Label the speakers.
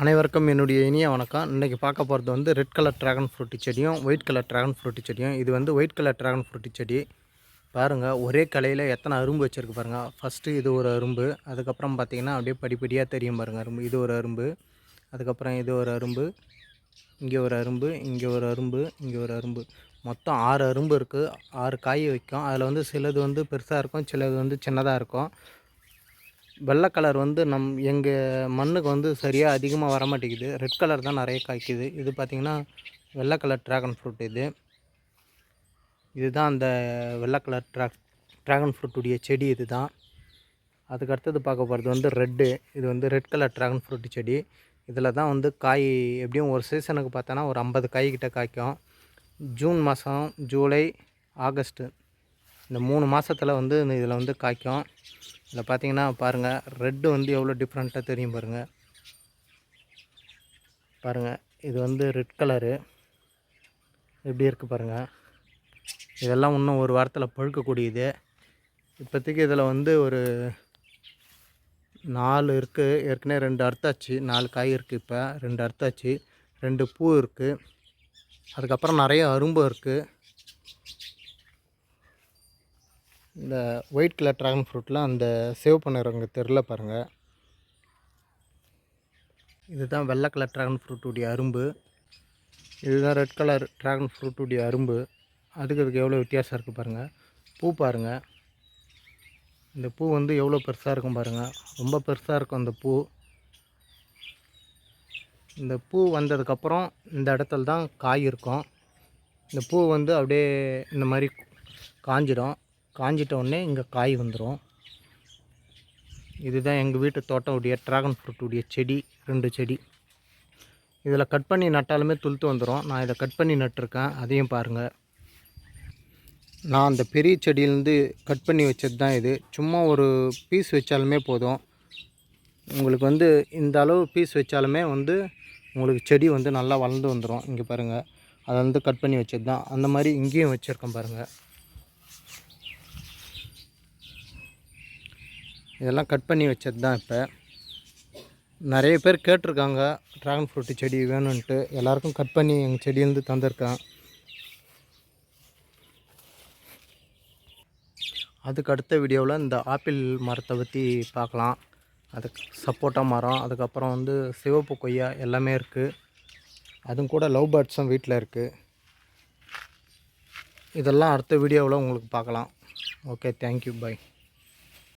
Speaker 1: அனைவருக்கும் என்னுடைய இனிய வணக்கம். இன்றைக்கி பார்க்க போகிறது வந்து ரெட் கலர் ட்ராகன் ஃப்ரூட்டி செடியும் ஒயிட் கலர் ட்ராகன் ஃப்ரூட்டி செடியும். இது வந்து ஒயிட் கலர் ட்ராகன் ஃப்ரூட்டி செடி. பாருங்கள் ஒரே கலையில் எத்தனை அரும்பு வச்சுருக்கு பாருங்கள் ஃபஸ்ட்டு இது ஒரு அரும்பு அதுக்கப்புறம் பார்த்தீங்கன்னா அப்படியே படிப்படியாக தெரியும் பாருங்கள் அரும்பு. இது ஒரு அரும்பு அதுக்கப்புறம் இது ஒரு அரும்பு இங்கே ஒரு அரும்பு இங்கே ஒரு அரும்பு இங்கே ஒரு அரும்பு. மொத்தம் ஆறு அரும்பு இருக்குது ஆறு காய் வைக்கும். அதில் வந்து சிலது வந்து பெருசாக இருக்கும் சிலது வந்து சின்னதாக இருக்கும். வெள்ளை கலர் வந்து நம் எங்கள் மண்ணுக்கு வந்து சரியாக அதிகமாக வர மாட்டேங்குது ரெட் கலர் தான் நிறைய காய்க்குது. இது பார்த்திங்கன்னா வெள்ளை கலர் ட்ராகன் ஃப்ரூட் இது. இதுதான் அந்த வெள்ளை கலர் ட்ரா ட்ராகன் ஃப்ரூட்டுடைய செடி இது தான் அதுக்கு அடுத்தது பார்க்க போகிறது வந்து ரெட்டு இது வந்து ரெட் கலர் ட்ராகன் ஃப்ரூட் செடி. இதில் தான் வந்து காய் எப்படியும் ஒரு சீசனுக்கு பார்த்தோன்னா ஒரு ஐம்பது காய்கிட்ட காய்க்கும். ஜூன் மாதம் ஜூலை ஆகஸ்ட்டு இந்த மூணு மாதத்தில் வந்து இதில் வந்து காய்க்கும். இதில் பார்த்தீங்கன்னா பாருங்கள் ரெட்டு வந்து எவ்வளோ டிஃப்ரெண்ட்டாக தெரியும் பாருங்கள் பாருங்கள் இது வந்து ரெட் கலரு எப்படி இருக்குது பாருங்கள் இதெல்லாம் இன்னும் ஒரு வாரத்தில் பழுக்கக்கூடியது. இப்போதைக்கு இதில் வந்து ஒரு நாலு இருக்குது ஏற்கனவே ரெண்டு அறுத்தாச்சு. நாலு காய் இருக்குது இப்போ. ரெண்டு அறுத்தாச்சு. ரெண்டு பூ இருக்குது அதுக்கப்புறம் நிறைய அரும்பு இருக்குது இந்த ஒயிட் கலர் ட்ராகன் ஃப்ரூட்டில் அந்த சேவ் பண்ணுறவங்க தெரில பாருங்கள் இதுதான் வெள்ளை கலர் ட்ராகன் ஃப்ரூட்டுடைய அரும்பு. இதுதான் ரெட் கலர் ட்ராகன் ஃப்ரூட்டுடைய அரும்பு. அதுக்கு அதுக்கு எவ்வளோ வித்தியாசம் இருக்குது பாருங்கள் பூ பாருங்கள் இந்த பூ வந்து எவ்வளோ பெருசாக இருக்கும் பாருங்கள் ரொம்ப பெருசாக இருக்கும் அந்த பூ. இந்த பூ வந்ததுக்கப்புறம் இந்த இடத்துல தான் காய் இருக்கும். இந்த பூ வந்து அப்படியே இந்த மாதிரி காஞ்சிடும். காஞ்சிட்ட உடனே இங்கே காய் வந்துடும் இதுதான் எங்கள் வீட்டு தோட்டம் உடைய ட்ராகன் ஃப்ரூட்டுடைய செடி ரெண்டு செடி. இதில் கட் பண்ணி நட்டாலுமே துளுத்து வந்துடும் நான் இதை கட் பண்ணி நட்டிருக்கேன். அதையும் பாருங்கள் நான் அந்த பெரிய செடியிலேருந்து கட் பண்ணி வச்சது தான் இது. சும்மா ஒரு பீஸ் வச்சாலுமே போதும். உங்களுக்கு வந்து இந்த அளவு பீஸ் வச்சாலுமே வந்து உங்களுக்கு செடி வந்து நல்லா வளர்ந்து வந்துடும் இங்கே பாருங்கள் அதை வந்து கட் பண்ணி வச்சது தான் அந்த மாதிரி இங்கேயும் வச்சுருக்கேன் பாருங்கள் இதெல்லாம் கட் பண்ணி வச்சது தான் இப்போ. நிறைய பேர் கேட்டிருக்காங்க ட்ராகன் ஃப்ரூட்டு செடி வேணும்ன்ட்டு. எல்லாருக்கும் கட் பண்ணி எங்கள் செடியிலேருந்து தந்திருக்கேன். அதுக்கு அடுத்த வீடியோவில் இந்த ஆப்பிள் மரத்தை பற்றி பார்க்கலாம். அதுக்கு சப்போட்டா மரம் அதுக்கப்புறம் வந்து சிவப்பு கொய்யா எல்லாமே இருக்குது அதுவும் கூட லவ் பேர்ட்ஸும் வீட்டில் இருக்குது இதெல்லாம் அடுத்த வீடியோவில் உங்களுக்கு பார்க்கலாம். Okay thank you bye